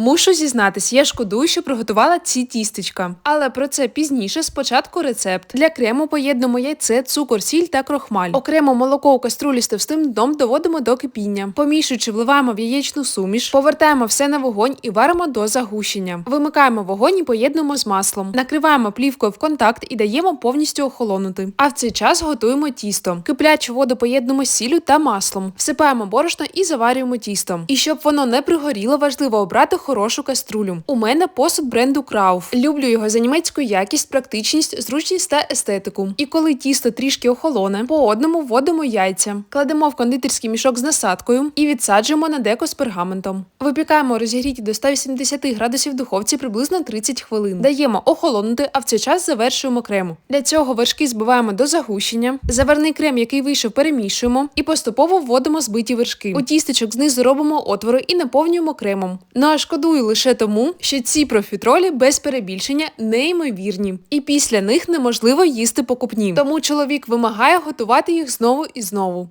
Мушу зізнатись, я шкодую, що приготувала ці тістечка. Але про це пізніше. Спочатку рецепт. Для крему поєднуємо яйце, цукор, сіль та крохмаль. Окремо молоко у каструлі з товстим дном доводимо до кипіння. Помішуючи, вливаємо в яєчну суміш, повертаємо все на вогонь і варимо до загущення. Вимикаємо вогонь і поєднуємо з маслом. Накриваємо плівкою в контакт і даємо повністю охолонути. А в цей час готуємо тісто. Киплячу воду поєднуємо з сіллю та маслом. Всипаємо борошно і заварюємо тісто. І щоб воно не пригоріло, важливо обрати хорошу каструлю. У мене посуд бренду Крауф. Люблю його за німецьку якість, практичність, зручність та естетику. І коли тісто трішки охолоне, по одному вводимо яйця, кладемо в кондитерський мішок з насадкою і відсаджуємо на деко з пергаментом. Випікаємо розігріті до 180 градусів духовці приблизно 30 хвилин. Даємо охолонути, а в цей час завершуємо крему. Для цього вершки збиваємо до загущення. Заварний крем, який вийшов, перемішуємо і поступово вводимо збиті вершки. У тістечок знизу робимо отвори і наповнюємо кремом. Ну а шкодую лише тому, що ці профітролі без перебільшення неймовірні, і після них неможливо їсти покупні. Тому чоловік вимагає готувати їх знову і знову.